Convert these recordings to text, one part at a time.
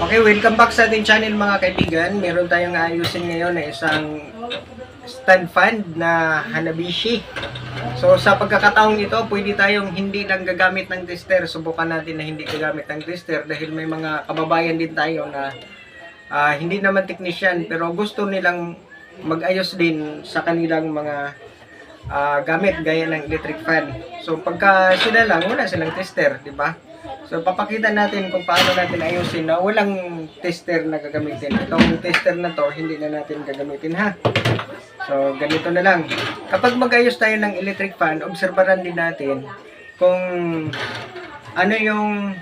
Okay, welcome back sa ating channel mga kaibigan. Meron tayong ayusin ngayon na isang stand fan na Hanabishi. So sa pagkakataong ito, pwede tayong hindi lang gagamit ng tester. Subukan natin na hindi gagamit ng tester dahil may mga kababayan din tayo na ah, hindi naman technician pero gusto nilang mag-ayos din sa kanilang mga ah, gamit gaya ng electric fan. So pagka sila lang, wala silang tester, di ba? So papakita natin kung paano natin ayusin na walang tester na gagamitin. Itong tester na to, hindi na natin gagamitin ha. So ganito na lang. Kapag mag-ayos tayo ng electric fan, obserbaran din natin kung ano yung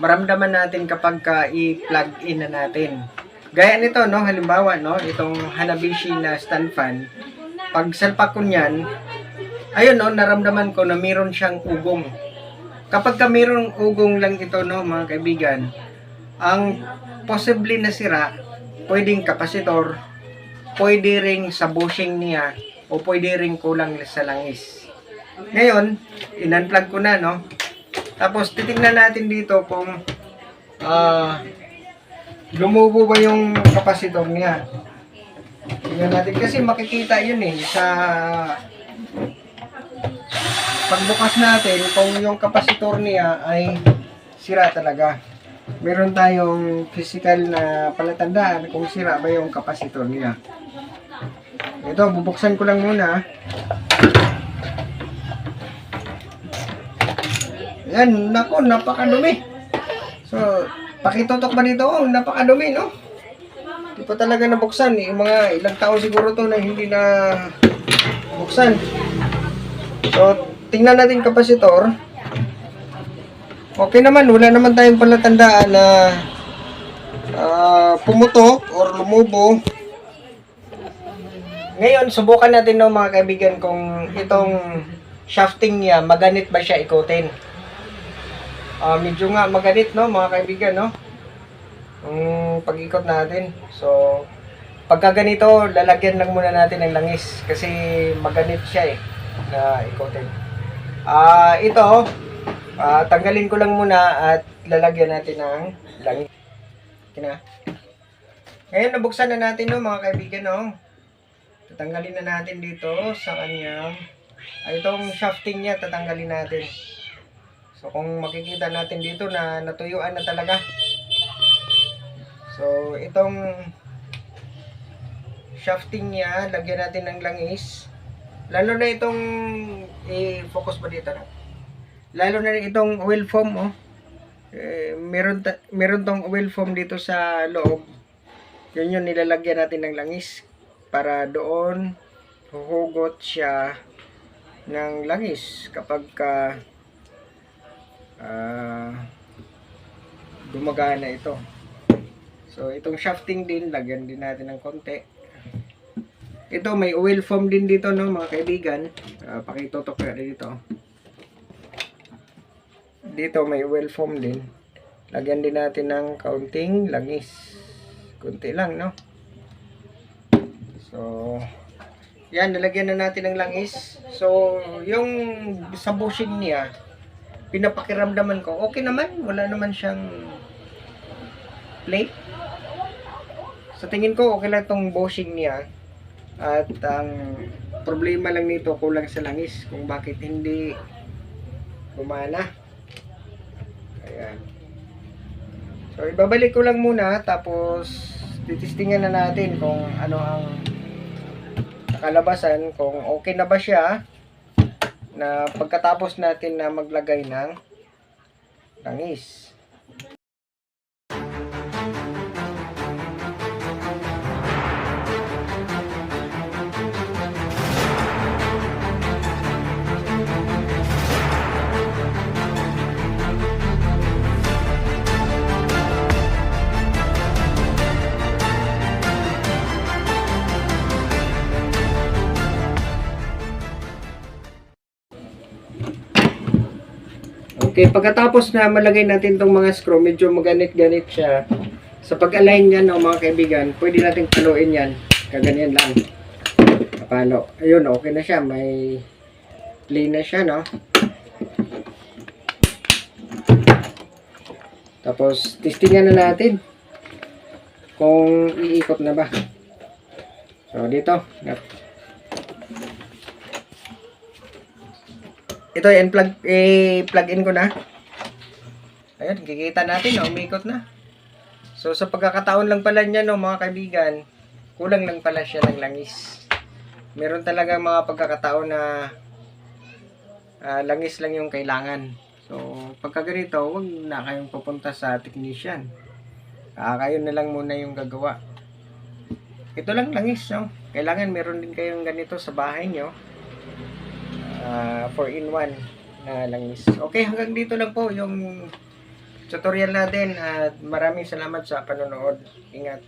maramdaman natin kapag ka i-plug in na natin. Gaya nito, no, halimbawa, no, itong Hanabishi na stand fan, pag salpak ko niyan, ayun, no, naramdaman ko na meron siyang ugong. Kapag ka mayroong ugong lang ito, no, mga kaibigan, ang possibly na sira, pwedeng kapasitor, pwede ring sa bushing niya, o pwede ring kulang sa langis. Ngayon, in-unplug ko na, no? Tapos, titingnan natin dito kung ah lumubo ba yung kapasitor niya. Tingnan natin kasi makikita yun eh sa pagbukas natin kung yung kapasitor niya ay sira talaga. Meron tayong physical na palatandaan kung sira ba yung kapasitor niya. Ito, bubuksan ko lang muna. Yan, nako, napakadumi. So, pakitutok ba dito? Oh, napakadumi, no? Hindi pa talaga nabuksan. eh. Yung mga ilang taon siguro to na hindi na buksan. So, tingnan natin kapasitor. Okay naman, wala naman tayong palatandaan na ah, pumutok or lumubo. Ngayon, subukan natin no mga kaibigan kung itong shafting niya, maganit ba siya ikutin. Ah, medyo nga maganit no mga kaibigan no. Yung pag-ikot natin. So, pagka ganito, lalagyan lang muna natin ng langis kasi maganit siya eh na ikutin. Ah, ito, ah, tanggalin ko lang muna at lalagyan natin ng langis. Kina. Ngayon, nabuksan na natin no mga kaibigan no. Tatanggalin na natin dito sa kanyang ay itong shafting niya tatanggalin natin. So kung makikita natin dito na natuyuan na talaga. So itong shafting niya, lagyan natin ng langis. Lalo na itong i-focus ba dito no? Lalo na itong oil foam oh. Eh, meron ta- meron tong oil foam dito sa loob. Yun yung nilalagyan natin ng langis para doon huhugot siya ng langis kapag ka ah, gumagana ito. So, itong shafting din, lagyan din natin ng konti. Ito, may oil foam din dito, no, mga kaibigan. Uh, pakitutok na dito. Dito, may oil foam din. Lagyan din natin ng kaunting langis. Kunti lang, no? So, yan, nalagyan na natin ng langis. So, yung sa bushing niya, pinapakiramdaman ko, okay naman, wala naman siyang plate. Sa tingin ko, okay lang tong bushing niya. At ang problema lang nito, kulang sa langis kung bakit hindi gumana. Ayan. So, ibabalik ko lang muna, tapos titistingan na natin kung ano ang nakalabasan, kung okay na ba siya na pagkatapos natin na maglagay ng langis. Okay, pagkatapos na malagay natin tong mga screw, medyo maganit-ganit siya. Sa pag-align niyan, oh, mga kaibigan, pwede nating paluin yan. Kaganyan lang. Kapalo. Ayun, okay na siya. May plain na siya, no? Tapos, testingan na natin kung iikot na ba. So, dito. Yep. Ito, yan, plug, eh, plug in ko na. Ayun, kikita natin, no, umikot na. So, sa pagkakataon lang pala niya, no, mga kaibigan, kulang lang pala siya ng langis. Meron talaga mga pagkakataon na ah, langis lang yung kailangan. So, pagka ganito, huwag na kayong pupunta sa technician. Ah, kayo na lang muna yung gagawa. Ito lang langis, no? Kailangan meron din kayong ganito sa bahay nyo. 4 in 1 na langis. Okay, hanggang dito lang po yung tutorial natin at maraming salamat sa panonood. Ingat.